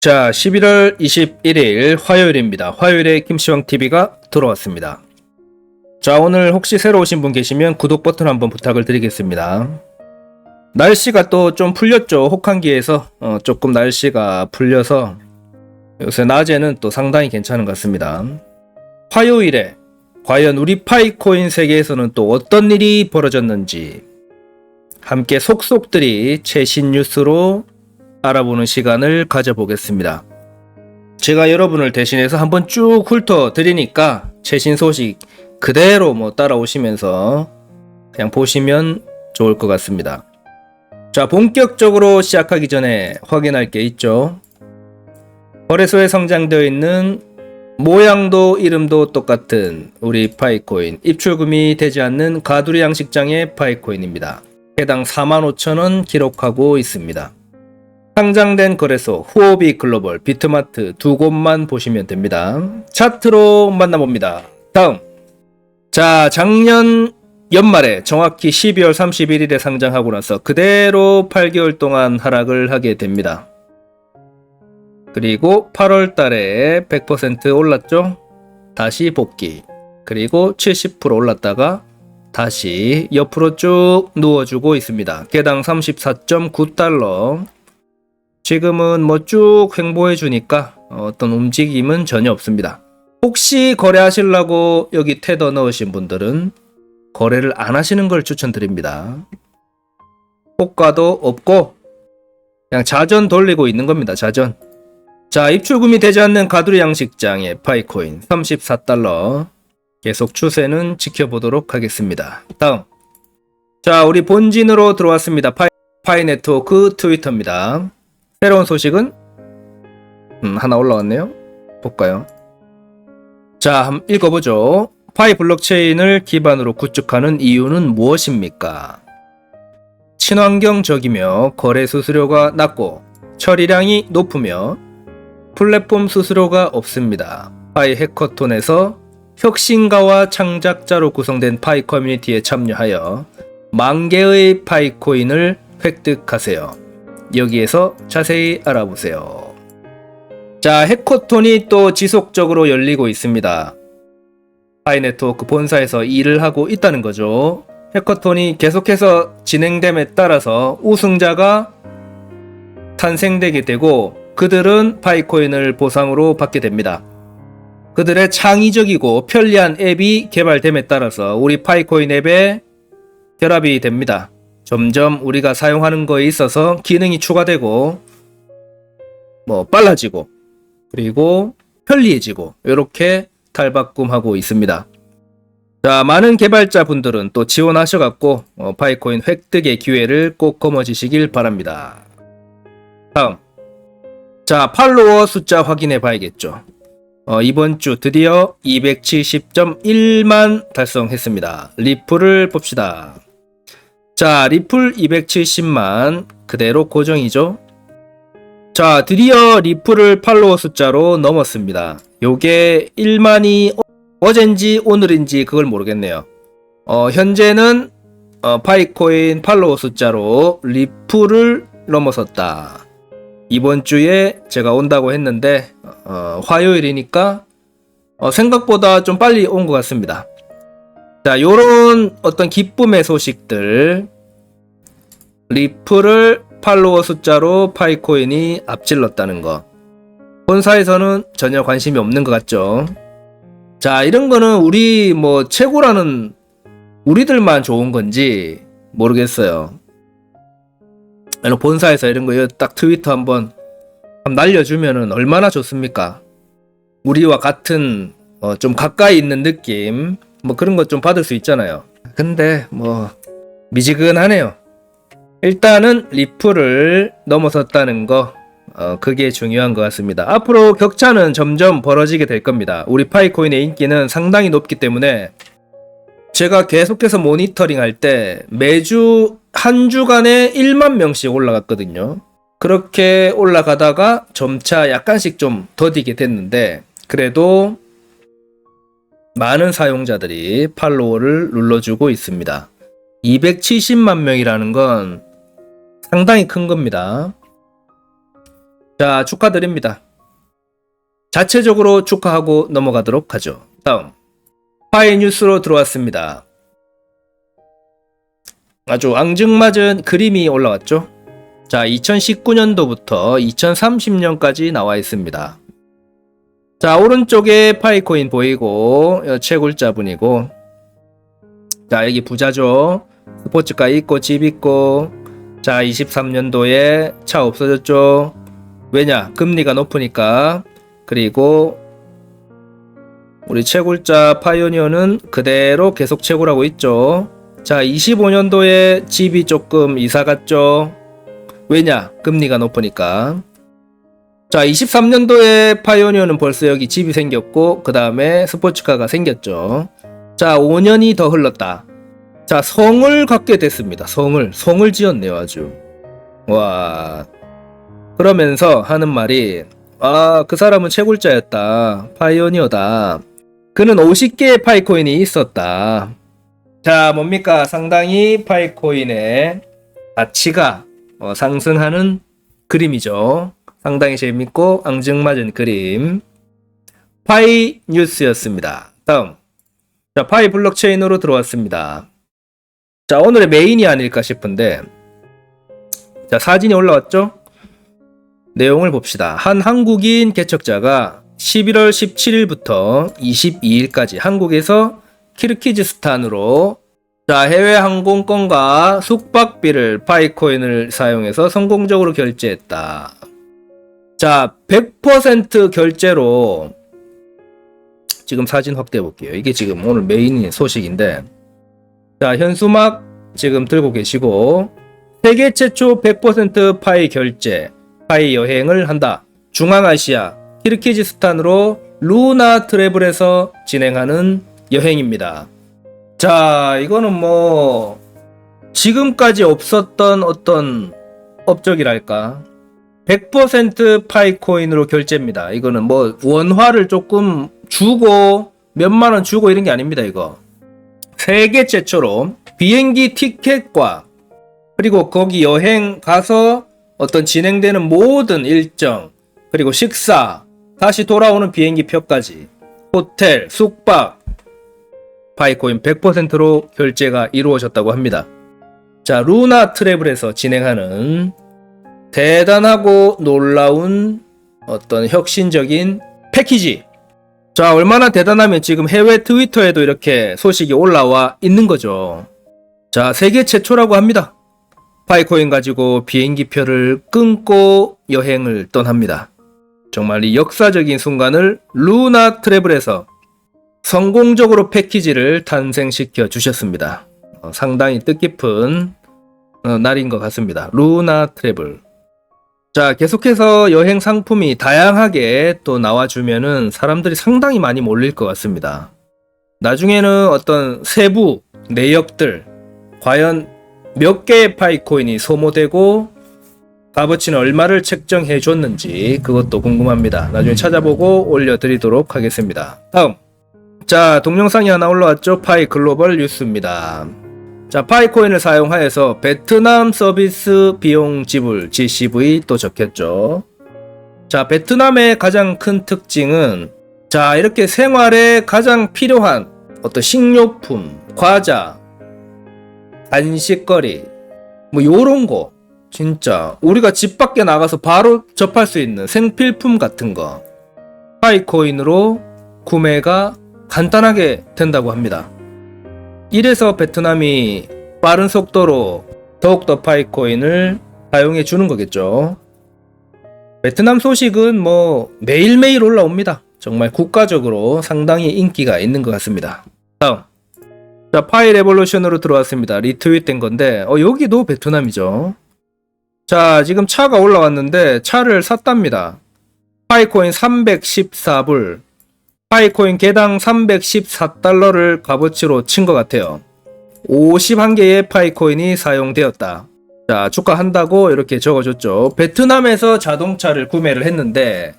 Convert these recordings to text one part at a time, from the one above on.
자, 11월 21일 화요일입니다. 화요일에 김시황TV가 돌아왔습니다. 자, 오늘 혹시 새로 오신 분 계시면 구독 버튼 한번 부탁을 드리겠습니다. 날씨가 또 좀 풀렸죠. 혹한기에서 어, 조금 날씨가 풀려서 요새 낮에는 또 상당히 괜찮은 것 같습니다. 화요일에 과연 우리 파이코인 세계에서는 또 어떤 일이 벌어졌는지 함께 속속들이 최신 뉴스로 알아보는 시간을 가져보겠습니다. 제가 여러분을 대신해서 한번 쭉 훑어 드리니까 최신 소식 그대로 뭐 따라오시면서 그냥 보시면 좋을 것 같습니다. 자, 본격적으로 시작하기 전에 확인할 게 있죠. 거래소에 성장되어 있는 모양도 이름도 똑같은 우리 파이코인 입출금이 되지 않는 가두리 양식장의 파이코인입니다. 해당 45,000원 기록하고 있습니다. 상장된 거래소 후오비 글로벌 비트마트 두 곳만 보시면 됩니다. 차트로 만나봅니다. 다음 자 작년 연말에 정확히 12월 31일에 상장하고 나서 그대로 8개월 동안 하락을 하게 됩니다. 그리고 8월 달에 100% 올랐죠? 다시 복귀. 그리고 70% 올랐다가 다시 옆으로 쭉 누워주고 있습니다. 개당 34.9달러. 지금은 뭐 쭉 횡보해 주니까 어떤 움직임은 전혀 없습니다. 혹시 거래하시려고 여기 테더 넣으신 분들은 거래를 안 하시는 걸 추천드립니다. 효과도 없고 그냥 자전 돌리고 있는 겁니다. 자전. 자, 입출금이 되지 않는 가두리 양식장의 파이코인 34달러. 계속 추세는 지켜보도록 하겠습니다. 다음. 자, 우리 본진으로 들어왔습니다. 파이, 파이 네트워크 트위터입니다. 새로운 소식은 음, 하나 올라왔네요. 볼까요? 자, 한번 읽어보죠. 파이 블록체인을 기반으로 구축하는 이유는 무엇입니까? 친환경적이며 거래 수수료가 낮고 처리량이 높으며 플랫폼 수수료가 없습니다. 파이 해커톤에서 혁신가와 창작자로 구성된 파이 커뮤니티에 참여하여 만 개의 파이 코인을 획득하세요. 여기에서 자세히 알아보세요. 자, 해커톤이 또 지속적으로 열리고 있습니다. 파이 네트워크 본사에서 일을 하고 있다는 거죠. 해커톤이 계속해서 진행됨에 따라서 우승자가 탄생되게 되고 그들은 파이코인을 보상으로 받게 됩니다. 그들의 창의적이고 편리한 앱이 개발됨에 따라서 우리 파이코인 앱에 결합이 됩니다. 점점 우리가 사용하는 거에 있어서 기능이 추가되고 뭐 빨라지고 그리고 편리해지고 이렇게 탈바꿈하고 있습니다. 자, 많은 개발자분들은 또 지원하셔갖고 어, 파이코인 획득의 기회를 꼭 거머쥐시길 바랍니다. 다음. 자, 팔로워 숫자 확인해 봐야겠죠. 어, 이번 주 드디어 270.1만 달성했습니다. 리플을 봅시다. 자, 리플 270만 그대로 고정이죠. 자, 드디어 리플을 팔로워 숫자로 넘었습니다. 요게 1만이 어젠지 오늘인지 그걸 모르겠네요. 어, 현재는 어, 파이코인 팔로워 숫자로 리플을 넘어섰다. 이번 주에 제가 온다고 했는데 어, 화요일이니까 어, 생각보다 좀 빨리 온 것 같습니다. 자, 요런 어떤 기쁨의 소식들 리플을 팔로워 숫자로 파이코인이 앞질렀다는 거. 본사에서는 전혀 관심이 없는 것 같죠. 자, 이런 거는 우리 뭐 최고라는 우리들만 좋은 건지 모르겠어요. 본사에서 이런 거 딱 트위터 한번 날려주면은 얼마나 좋습니까? 우리와 같은 어, 좀 가까이 있는 느낌 뭐 그런 것 좀 받을 수 있잖아요. 근데 뭐 미지근하네요. 일단은 리플을 넘어섰다는 거 어, 그게 중요한 것 같습니다. 앞으로 격차는 점점 벌어지게 될 겁니다. 우리 파이코인의 인기는 상당히 높기 때문에 제가 계속해서 모니터링 할 때 매주 한 주간에 1만 명씩 올라갔거든요. 그렇게 올라가다가 점차 약간씩 좀 더디게 됐는데 그래도 많은 사용자들이 팔로우를 눌러주고 있습니다. 270만 명이라는 건 상당히 큰 겁니다. 자, 축하드립니다. 자체적으로 축하하고 넘어가도록 하죠. 다음. 파이 뉴스로 들어왔습니다. 아주 앙증맞은 그림이 올라왔죠. 자, 2019년도부터 2030년까지 나와 있습니다. 자, 오른쪽에 파이코인 보이고, 어, 채굴자분이고, 자, 여기 부자죠. 스포츠카 있고, 집 있고, 자, 23년도에 차 없어졌죠. 왜냐? 금리가 높으니까. 그리고, 우리 채굴자 파이오니어는 그대로 계속 채굴하고 있죠. 자, 25년도에 집이 조금 이사 갔죠. 왜냐? 금리가 높으니까. 자, 23년도에 파이오니어는 벌써 여기 집이 생겼고, 그 다음에 스포츠카가 생겼죠. 자, 5년이 더 흘렀다. 자, 성을 갖게 됐습니다. 성을. 성을 지었네요, 아주. 와. 그러면서 하는 말이, 아, 그 사람은 채굴자였다. 파이오니어다. 그는 50개의 파이코인이 있었다. 자, 뭡니까? 상당히 파이코인의 가치가 어, 상승하는 그림이죠. 상당히 재밌고 앙증맞은 그림. 파이 뉴스였습니다. 다음. 자, 파이 블록체인으로 들어왔습니다. 자, 오늘의 메인이 아닐까 싶은데, 자, 사진이 올라왔죠? 내용을 봅시다. 한 한국인 개척자가 11월 17일부터 22일까지 한국에서 키르키즈스탄으로 자, 해외 항공권과 숙박비를 파이코인을 사용해서 성공적으로 결제했다. 자, 100% 결제로 지금 사진 확대해 볼게요. 이게 지금 오늘 메인 소식인데 자, 현수막 지금 들고 계시고 세계 최초 100% 파이 결제, 파이 여행을 한다. 중앙아시아 키르키즈스탄으로 루나 트래블에서 진행하는 여행입니다. 자, 이거는 뭐 지금까지 없었던 어떤 업적이랄까. 100% 파이코인으로 결제입니다. 이거는 뭐 원화를 조금 주고 몇만 원 주고 이런 게 아닙니다, 이거. 세계 최초로 비행기 티켓과 그리고 거기 여행 가서 어떤 진행되는 모든 일정 그리고 식사 다시 돌아오는 비행기 표까지 호텔, 숙박 파이코인 100%로 결제가 이루어졌다고 합니다. 자, 루나 트래블에서 진행하는 대단하고 놀라운 어떤 혁신적인 패키지. 자, 얼마나 대단하면 지금 해외 트위터에도 이렇게 소식이 올라와 있는 거죠. 자, 세계 최초라고 합니다. 파이코인 가지고 비행기표를 끊고 여행을 떠납니다. 정말 이 역사적인 순간을 루나 트래블에서 성공적으로 패키지를 탄생시켜 주셨습니다. 어, 상당히 뜻깊은 어, 날인 것 같습니다. 루나 트래블. 자, 계속해서 여행 상품이 다양하게 또 나와주면은 사람들이 상당히 많이 몰릴 것 같습니다. 나중에는 어떤 세부, 내역들, 과연 몇 개의 파이코인이 소모되고 값어치는 얼마를 책정해 줬는지 그것도 궁금합니다. 나중에 찾아보고 올려드리도록 하겠습니다. 다음. 자, 동영상이 하나 올라왔죠? 파이 글로벌 뉴스입니다. 자, 파이코인을 사용하여서 베트남 서비스 비용 지불 GCV 또 적혔죠. 자, 베트남의 가장 큰 특징은 자, 이렇게 생활에 가장 필요한 어떤 식료품, 과자, 간식거리, 뭐 요런 거 진짜 우리가 집 밖에 나가서 바로 접할 수 있는 생필품 같은 거 파이코인으로 구매가 간단하게 된다고 합니다. 이래서 베트남이 빠른 속도로 더욱더 파이코인을 사용해 주는 거겠죠. 베트남 소식은 뭐 매일매일 올라옵니다. 정말 국가적으로 상당히 인기가 있는 것 같습니다. 다음. 자, 파이 레볼루션으로 들어왔습니다. 리트윗된 건데, 어, 여기도 베트남이죠. 자, 지금 차가 올라왔는데, 차를 샀답니다. 파이코인 314불, 파이코인 개당 314달러를 값어치로 친 것 같아요. 51개의 파이코인이 사용되었다. 자, 축하한다고 이렇게 적어줬죠. 베트남에서 자동차를 구매를 했는데,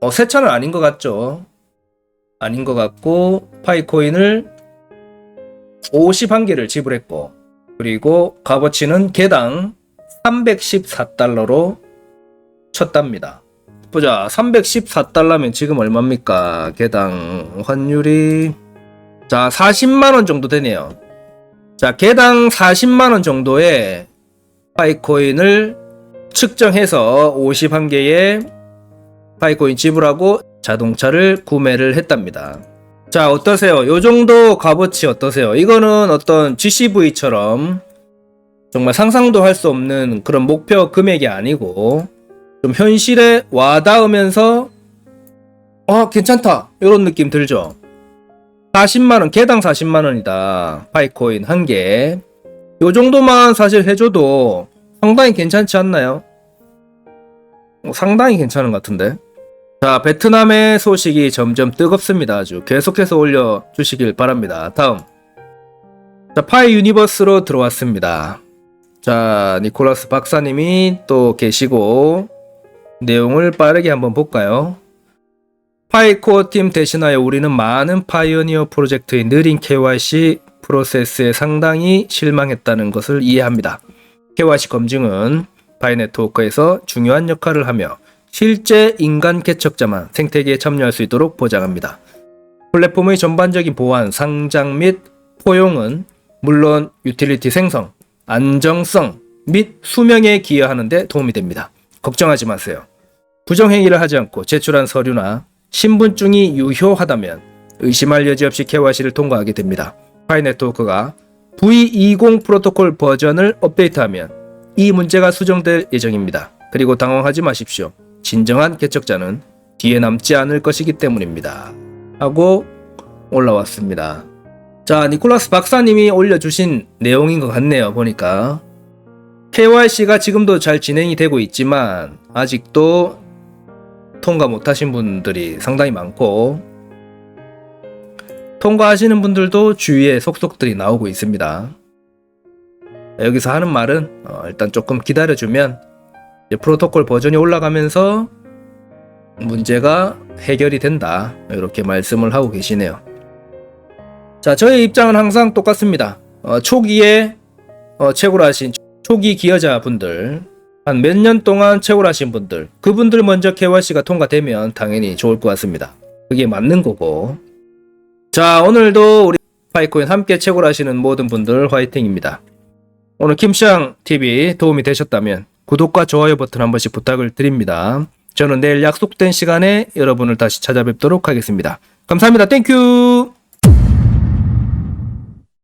어, 새 차는 아닌 것 같죠. 아닌 것 같고, 파이코인을 51개를 지불했고 그리고 값어치는 개당 314달러로 쳤답니다. 보자. 314달러면 지금 얼마입니까? 개당 환율이 자, 40만 원 정도 되네요. 자, 개당 40만 원 정도의 파이코인을 측정해서 51개의 파이코인 지불하고 자동차를 구매를 했답니다. 자, 어떠세요? 요 정도 값어치 어떠세요? 이거는 어떤 GCV처럼 정말 상상도 할 수 없는 그런 목표 금액이 아니고 좀 현실에 와닿으면서 아, 괜찮다. 이런 느낌 들죠? 40만원, 개당 40만원이다. 파이코인 한 개. 요 정도만 사실 해줘도 상당히 괜찮지 않나요? 어, 상당히 괜찮은 것 같은데. 자, 베트남의 소식이 점점 뜨겁습니다. 아주 계속해서 올려주시길 바랍니다. 다음. 자, 파이 유니버스로 들어왔습니다. 자, 니콜라스 박사님이 또 계시고, 내용을 빠르게 한번 볼까요? 파이 코어 팀 대신하여 우리는 많은 파이오니어 프로젝트의 느린 KYC 프로세스에 상당히 실망했다는 것을 이해합니다. KYC 검증은 파이 네트워크에서 중요한 역할을 하며 실제 인간 개척자만 생태계에 참여할 수 있도록 보장합니다. 플랫폼의 전반적인 보안, 상장 및 포용은 물론 유틸리티 생성, 안정성 및 수명에 기여하는 데 도움이 됩니다. 걱정하지 마세요. 부정행위를 하지 않고 제출한 서류나 신분증이 유효하다면 의심할 여지 없이 KYC를 통과하게 됩니다. 파이 네트워크가 V20 프로토콜 버전을 업데이트하면 이 문제가 수정될 예정입니다. 그리고 당황하지 마십시오. 진정한 개척자는 뒤에 남지 않을 것이기 때문입니다. 하고 올라왔습니다. 자, 니콜라스 박사님이 올려주신 내용인 것 같네요. 보니까. KYC가 지금도 잘 진행이 되고 있지만, 아직도 통과 못하신 분들이 상당히 많고, 통과하시는 분들도 주위에 속속들이 나오고 있습니다. 여기서 하는 말은 어, 일단 조금 기다려주면 프로토콜 버전이 올라가면서 문제가 해결이 된다. 이렇게 말씀을 하고 계시네요. 자, 저의 입장은 항상 똑같습니다. 어, 초기에 어, 채굴 하신 초기 기여자 분들, 한 몇 년 동안 채굴 하신 분들, 그분들 먼저 KYC가 통과되면 당연히 좋을 것 같습니다. 그게 맞는 거고. 자, 오늘도 우리 파이코인 함께 채굴 하시는 모든 분들 화이팅입니다. 오늘 김시ang TV 도움이 되셨다면 구독과 좋아요 버튼 한 번씩 부탁을 드립니다. 저는 내일 약속된 시간에 여러분을 다시 찾아뵙도록 하겠습니다. 감사합니다. 땡큐!